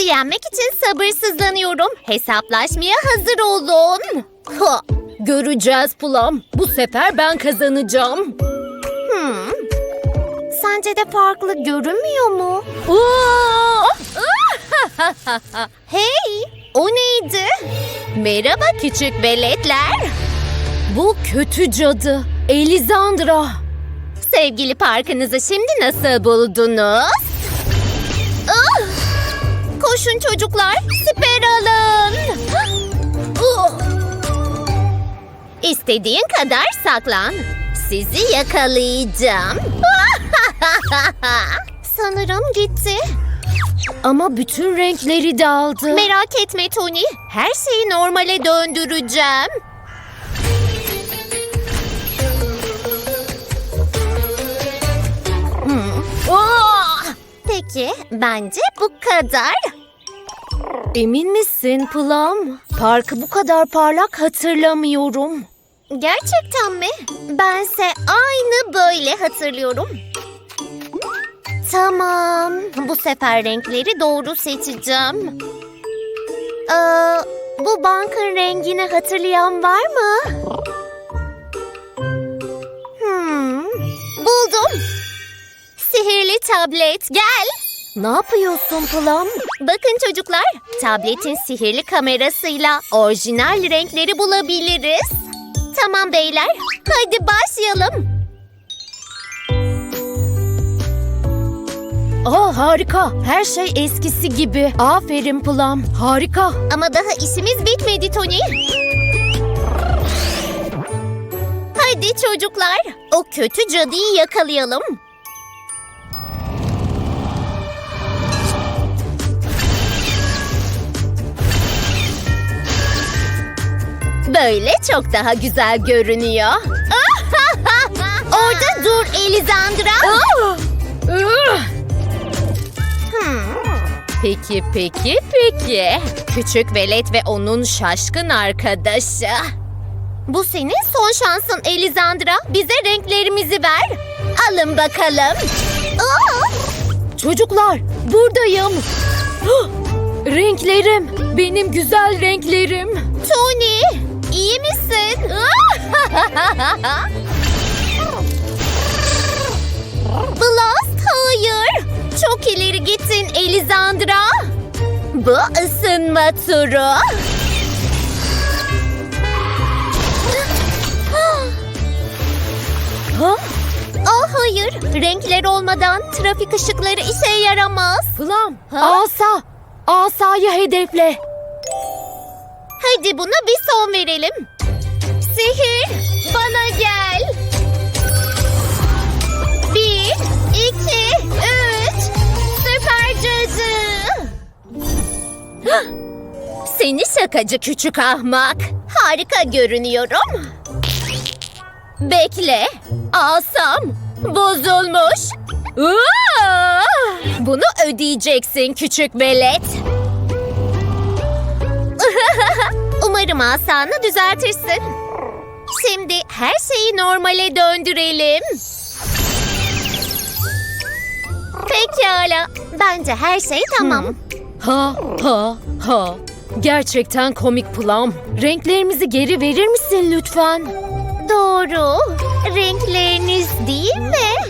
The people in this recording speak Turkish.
Sizi yenmek için sabırsızlanıyorum. Hesaplaşmaya hazır olun. Ha, göreceğiz Plum. Bu sefer ben kazanacağım. Hmm. Sence de farklı görünmüyor mu? Hey, o neydi? Merhaba küçük veletler. Bu kötü cadı. Elisandra. Sevgili parkınızı şimdi nasıl buldunuz? Koşun çocuklar, siper alın. Uh! İstediğin kadar saklan. Sizi yakalayacağım. Sanırım gitti. Ama bütün renkleri de aldı. Merak etme Tony. Her şeyi normale döndüreceğim. Hmm. Oh! Peki, bence bu kadar. Emin misin Plum? Parkı bu kadar parlak hatırlamıyorum. Gerçekten mi? Bense aynı böyle hatırlıyorum. Tamam, bu sefer renkleri doğru seçeceğim. Ee, bu bankın rengini hatırlayan var mı? Hmm, buldum. Sihirli tablet, gel. Ne yapıyorsun Plum? Bakın çocuklar, tabletin sihirli kamerasıyla orijinal renkleri bulabiliriz. Tamam beyler, hadi başlayalım. Aa harika. Her şey eskisi gibi. Aferin Plum. Harika. Ama daha işimiz bitmedi Tony. Hadi çocuklar, o kötü cadıyı yakalayalım. Böyle çok daha güzel görünüyor. Orada dur Elizandra. Peki peki peki. Küçük velet ve onun şaşkın arkadaşı. Bu senin son şansın Elizandra. Bize renklerimizi ver. Alın bakalım. Çocuklar buradayım. Renklerim. Benim güzel renklerim. Tony? Blast, hayır. Çok ileri gittin Elizandra. Bu ısınma turu. Ha? Ah hayır, renkler olmadan trafik ışıkları işe yaramaz. Plum. Ha? Asa. Asayı hedefle. Hadi buna bir son verelim. Sihir, bana gel. Bir, iki, üç. Süper cadı. Seni şakacı küçük ahmak. Harika görünüyorum. Bekle. Asam bozulmuş. Bunu ödeyeceksin küçük velet. Umarım asanı düzeltirsin. Şimdi her şeyi normale döndürelim. Pekala. Bence her şey tamam. Ha ha ha. Gerçekten komik Plum. Renklerimizi geri verir misin lütfen? Doğru. Renkleriniz değil mi?